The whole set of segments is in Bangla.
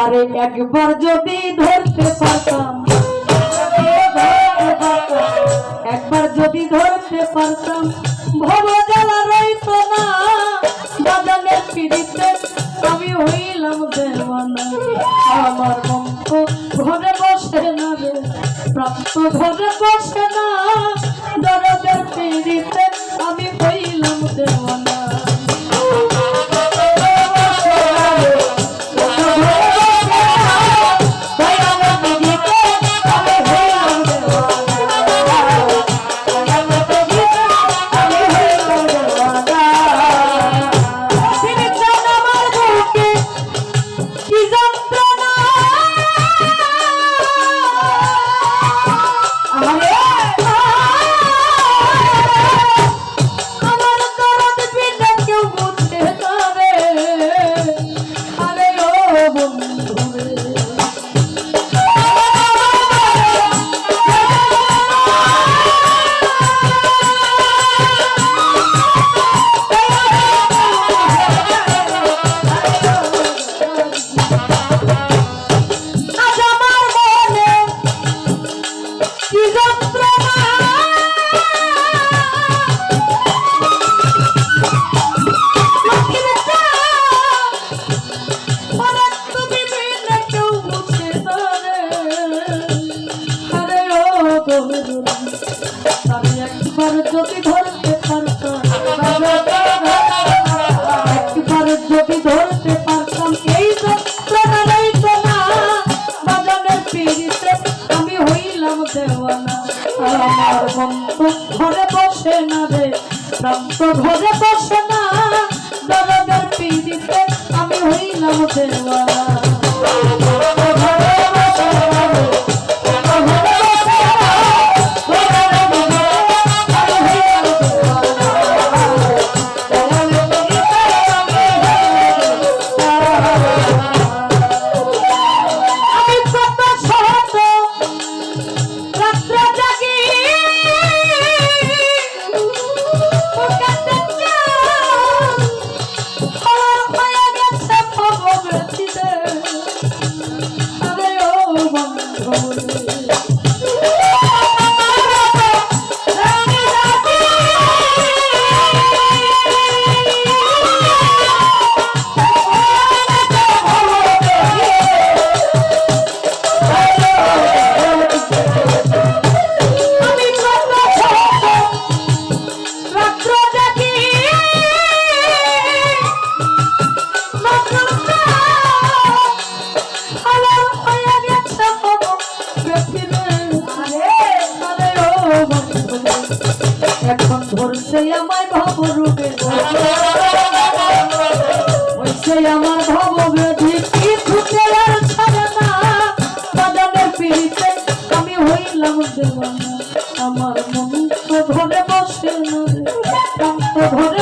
তারে একবার যদি ধরতে পারতাম, একবার যদি ধরতে পারতাম ভব জ্বালা রইত না বাজানের পিড়িতে আমি হইলাম দেওয়ানা। আমার বংশ ঘরে বসে না রে, প্রাপ্ত ঘরে বসে না। একবার যদি ধরতে পারতাম, একবার যদি ধরতে পারতাম, এই যন্ত্রণা রইতো না। বাজানের পিড়িতে আমি হইলাম দেওয়ানা। আমার বন্ধু ঘরে বসে না রে প্রান্ত ঘরে বসে না। দরদের পিড়িতে আমি হইলাম দেওয়ানা। আমায় ভবরূপে আমার ভব ব্যাধি কি ছুটে আর ছাড়ে না বাজানের পিড়িতে আমি হইলাম দেওয়ানা আমার মন তো ঘরে বসে না রে তো ঘরে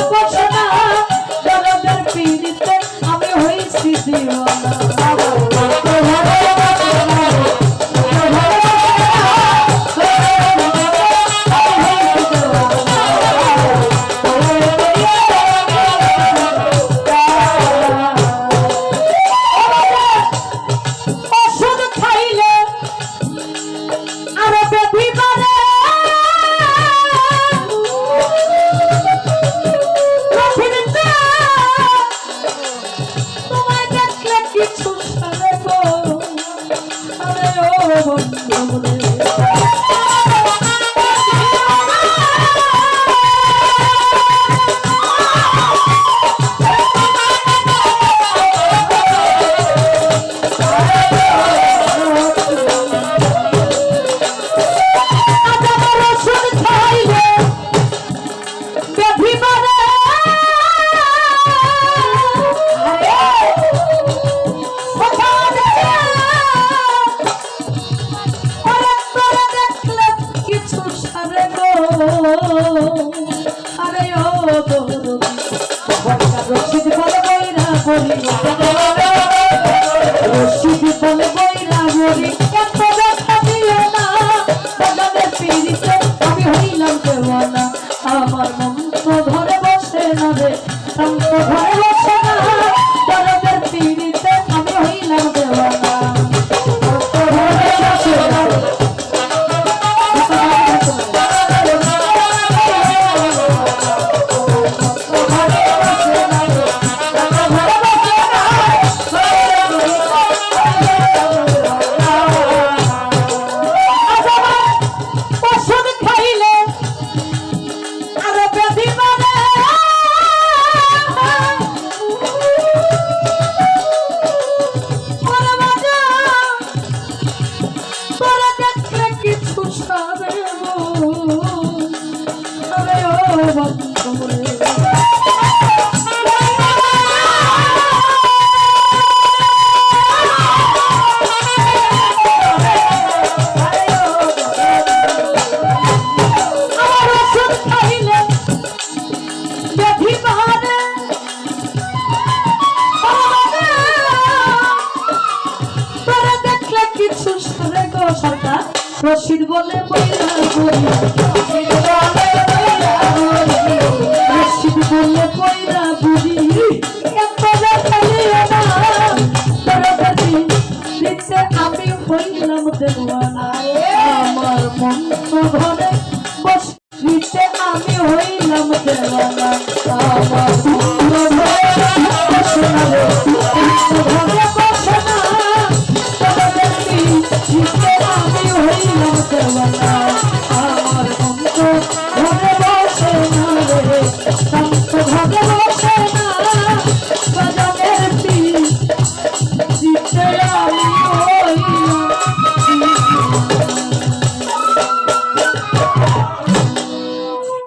আরে ও রশিদ বলে বইরা বলি রশিদ বলে বইরা বলি এত দেখা দিও না বাজানের পিড়িতে আমি হইলাম দেওয়ানা আমার মন তো ঘরে বসে না রে মন তো ঘরে শশীর বলে শশীর বলে পয়রা বুঝি আমি হইলাম দেওয়ানা। আমার মন ঘরে বসিতে আমি হইলাম দেওয়ানা। আমার মন ঘরে